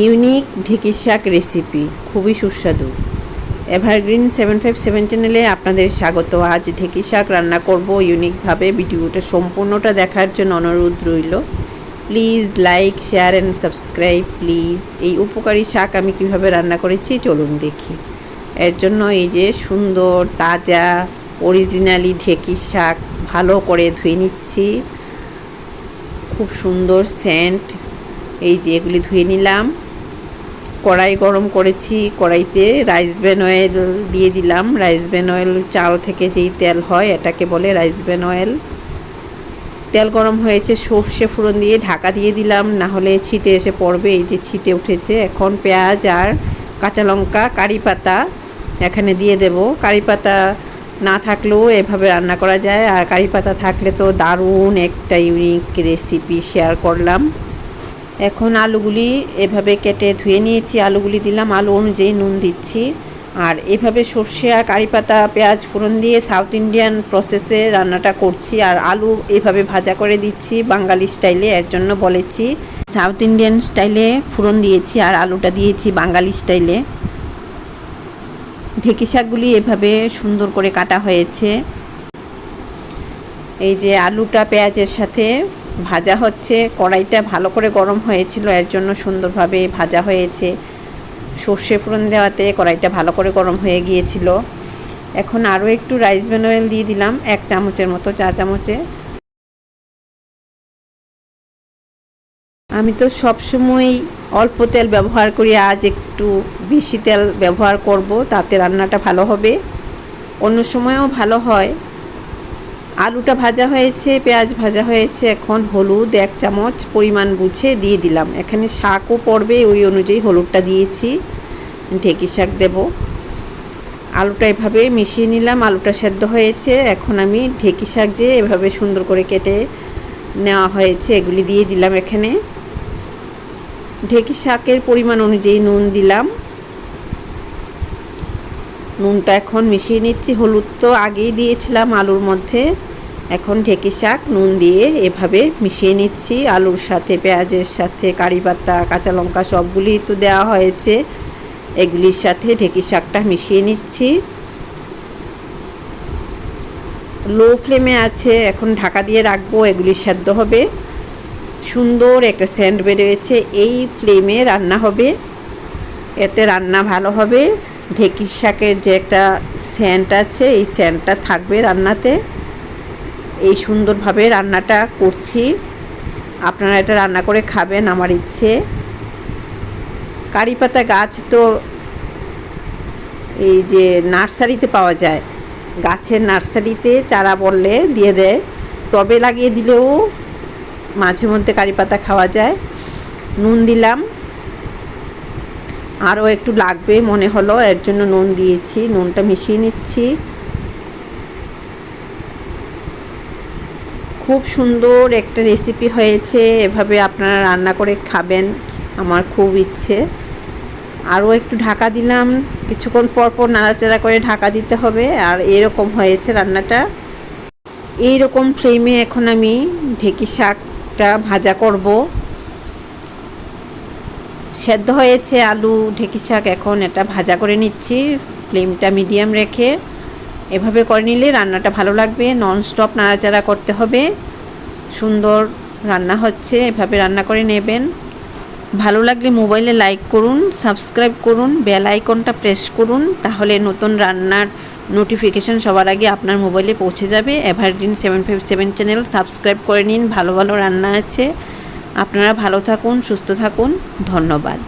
Unique ঢেঁকির শাক recipe খুবই সুস্বাদু। এভারগ্রিন সেভেন ফাইভ সেভেন চ্যানেলে আপনাদের স্বাগত। আজ ঢেঁকি শাক রান্না করব। ইউনিকভাবে ভিডিওটা সম্পূর্ণটা দেখার জন্য অনুরোধ রইল। Please like share and subscribe please এই উপকারী শাক আমি কীভাবে রান্না করেছি চলুন দেখি। এর জন্য এই যে সুন্দর, তাজা অরিজিনালি ঢেঁকির শাক ভালো করে ধুয়ে নিচ্ছি। খুব সুন্দর সেন্ট এই যে এগুলি ধুয়ে নিলাম। কড়াই গরম করেছি, কড়াইতে রাইস ব্যান অয়েল দিয়ে দিলাম। রাইস ব্যান অয়েল চাল থেকে যেই তেল হয়, এটাকে বলে রাইস ব্যান অয়েল তেল গরম হয়েছে, সর্ষে ফোড়ন দিয়ে ঢাকা দিয়ে দিলাম। না হলে ছিটে এসে পড়বে, এই যে ছিটে উঠেছে। এখন পেঁয়াজ আর কাঁচা লঙ্কা, কারি পাতা এখানে দিয়ে দেব। কারি পাতা না থাকলেও এভাবে রান্না করা যায়। আর কারি পাতা থাকলে তো দারুণ একটা ইউনিক রেসিপি শেয়ার করলাম। এখন আলুগুলি এভাবে কেটে ধুয়ে নিয়েছি। আলুগুলি দিলাম, আলু অনুযায়ী নুন দিচ্ছি। আর এভাবে সর্ষে আর কারি পাতা, পেঁয়াজ ফোড়ন দিয়ে সাউথ ইন্ডিয়ান প্রসেসে রান্নাটা করছি। আর আলু এভাবে ভাজা করে দিচ্ছি, বাঙালি স্টাইলে, এর জন্য বলেছি। সাউথ ইন্ডিয়ান স্টাইলে ফোড়ন দিয়েছি আর আলুটা দিয়েছি বাঙালি স্টাইলে। ঢেঁকি শাকগুলি এভাবে সুন্দর করে কাটা হয়েছে। এই যে আলুটা পেঁয়াজের সাথে ভাজা হচ্ছে, কড়াইটা ভালো করে গরম হয়েছিল, এর জন্য সুন্দরভাবে ভাজা হয়েছে। সর্ষে ফোড়ন দেওয়াতে কড়াইটা ভালো করে গরম হয়ে গিয়েছিল। এখন আরও একটু রাইস ব্যান অয়েল দিয়ে দিলাম, এক চামচের মতো, চা চামচে। আমি তো সবসময় অল্প তেল ব্যবহার করি, আজ একটু বেশি তেল ব্যবহার করব, তাতে রান্নাটা ভালো হবে। অন্য সময়ও ভালো হয়। আলুটা ভাজা হয়েছে, পেঁয়াজ ভাজা হয়েছে, এখন হলুদ এক চামচ পরিমাণ বুঝে দিয়ে দিলাম। এখানে শাকও পড়বে, ওই অনুযায়ী হলুদটা দিয়েছি। ঢেঁকি শাক দেব। আলুটা এভাবে মিশিয়ে নিলাম, আলুটা সেদ্ধ হয়েছে। এখন আমি ঢেঁকি শাক যে এভাবে সুন্দর করে কেটে নেওয়া হয়েছে, এগুলি দিয়ে দিলাম এখানে। ঢেঁকি শাকের পরিমাণ অনুযায়ী নুন দিলাম। নুনটা এখন মিশিয়ে নিচ্ছি। হলুদ তো আগেই দিয়েছিলাম আলুর মধ্যে। এখন ঢেঁকি শাক, নুন দিয়ে এভাবে মিশিয়ে নিচ্ছি। আলুর সাথে, পেঁয়াজের সাথে, কারি পাতা, কাঁচা লঙ্কা সবগুলি তো দেওয়া হয়েছে। এগুলির সাথে ঢেঁকি শাকটা মিশিয়ে নিচ্ছি। লো ফ্লেমে আছে, এখন ঢাকা দিয়ে রাখব, এগুলি সেদ্ধ হবে। সুন্দর একটা সেন্ট বেরিয়েছে, এই ফ্লেমে রান্না হবে। এতে রান্না ভালো হবে। ঢেঁকির শাকের যে একটা স্যান্ট আছে, এই স্যান্টটা থাকবে রান্নাতে। এই সুন্দরভাবে রান্নাটা করছি। আপনারা এটা রান্না করে খাবেন আমার ইচ্ছে। কারি পাতা গাছ তো এই যে নার্সারিতে পাওয়া যায়। গাছের নার্সারিতে চারা বললে দিয়ে দেয়। টবে লাগিয়ে দিলেও মাঝে মধ্যে কারি পাতা খাওয়া যায়। নুন দিলাম। আরও একটু লাগবে মনে হলো, এর জন্য নুন দিয়েছি, নুনটা মিশিয়ে নিচ্ছি। খুব সুন্দর একটা রেসিপি হয়েছে, এভাবে আপনারা রান্না করে খাবেন, আমার খুব ইচ্ছে। আরও একটু ঢাকা দিলাম, কিছুক্ষণ পর পর নাড়াচাড়া করে ঢাকা দিতে হবে, আর এরকম হয়েছে রান্নাটা। এই রকম ফ্লেমে এখন আমি ঢেঁকি শাকটা ভাজা করব। সেদ্ধ হয়েছে আলু, ঢেঁকি শাক, এখন এটা ভাজা করে নিচ্ছি ফ্লেমটা মিডিয়াম রেখে। এভাবে করে নিলে রান্নাটা ভালো লাগবে নন স্টপ নাড়াচাড়া করতে হবে। সুন্দর রান্না হচ্ছে, এভাবে রান্না করে নেবেন। ভালো লাগলে মোবাইলে লাইক করুন সাবস্ক্রাইব করুন বেল আইকনটা প্রেস করুন, তাহলে নতুন রান্নার নোটিফিকেশান সবার আগে আপনার মোবাইলে পৌঁছে যাবে। Evergreen seven five seven channel subscribe করে নিন, ভালো ভালো রান্না আছে। আপনারা ভালো থাকুন, সুস্থ থাকুন, ধন্যবাদ।